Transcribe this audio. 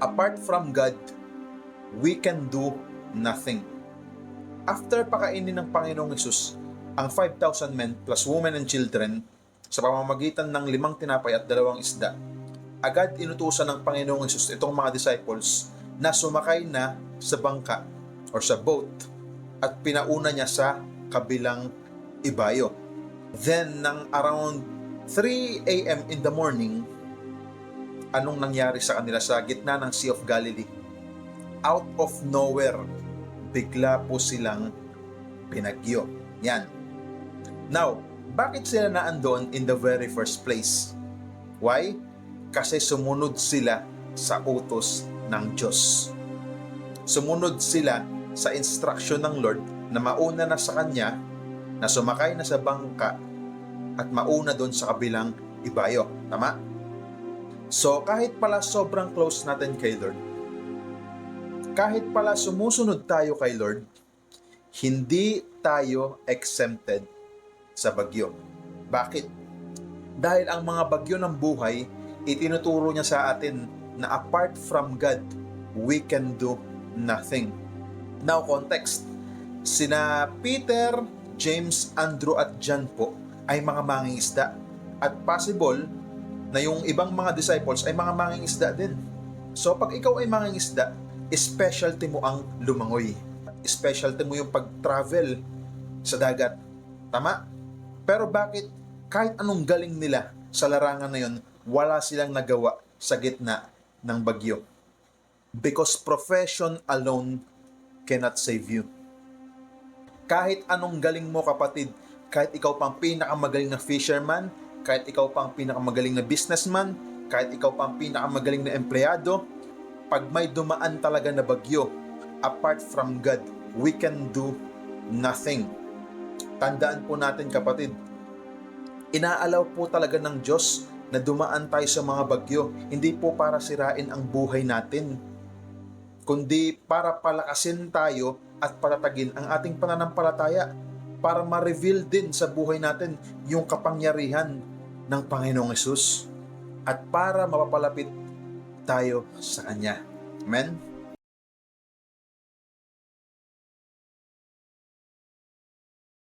apart from God, we can do nothing. After pakainin ng Panginoong Yesus ang 5,000 men plus women and children sa pamamagitan ng limang tinapay at dalawang isda, agad inutusan ng Panginoong Yesus itong mga disciples na sumakay na sa bangka or sa boat at pinauna niya sa kabilang ibayo. Then, ng around 3 a.m. in the morning, anong nangyari sa kanila sa gitna ng Sea of Galilee? Out of nowhere, bigla po silang pinagyo. Yan. Now, bakit sila naandoon in the very first place? Why? Kasi sumunod sila sa utos ng Diyos. Sumunod sila sa instruction ng Lord na mauna na sa Kanya, na sumakay na sa bangka at mauna doon sa kabilang ibayo. Tama? So, kahit pala sobrang close natin kay Lord, kahit pala sumusunod tayo kay Lord, hindi tayo exempted sa bagyo. Bakit? Dahil ang mga bagyo ng buhay, itinuturo niya sa atin na apart from God, we can do nothing. Now, context. Sina Peter, James, Andrew at John po ay mga mangingisda. At possible na yung ibang mga disciples ay mga mangingisda din. So pag ikaw ay mangingisda, specialty mo ang lumangoy. Specialty mo yung pag-travel sa dagat. Tama? Pero bakit kahit anong galing nila sa larangan na yun, wala silang nagawa sa gitna ng bagyo? Because profession alone cannot save you. Kahit anong galing mo kapatid, kahit ikaw pang pinakamagaling na fisherman, kahit ikaw pang pinakamagaling na businessman, kahit ikaw pang pinakamagaling na empleyado, pag may dumaan talaga na bagyo, apart from God, we can do nothing. Tandaan po natin kapatid, inaalaw po talaga ng Diyos na dumaan tayo sa mga bagyo, hindi po para sirain ang buhay natin, kundi para palakasin tayo at patatagin ang ating pananampalataya para ma-reveal din sa buhay natin yung kapangyarihan ng Panginoong Yesus at para mapapalapit tayo sa Kanya. Amen?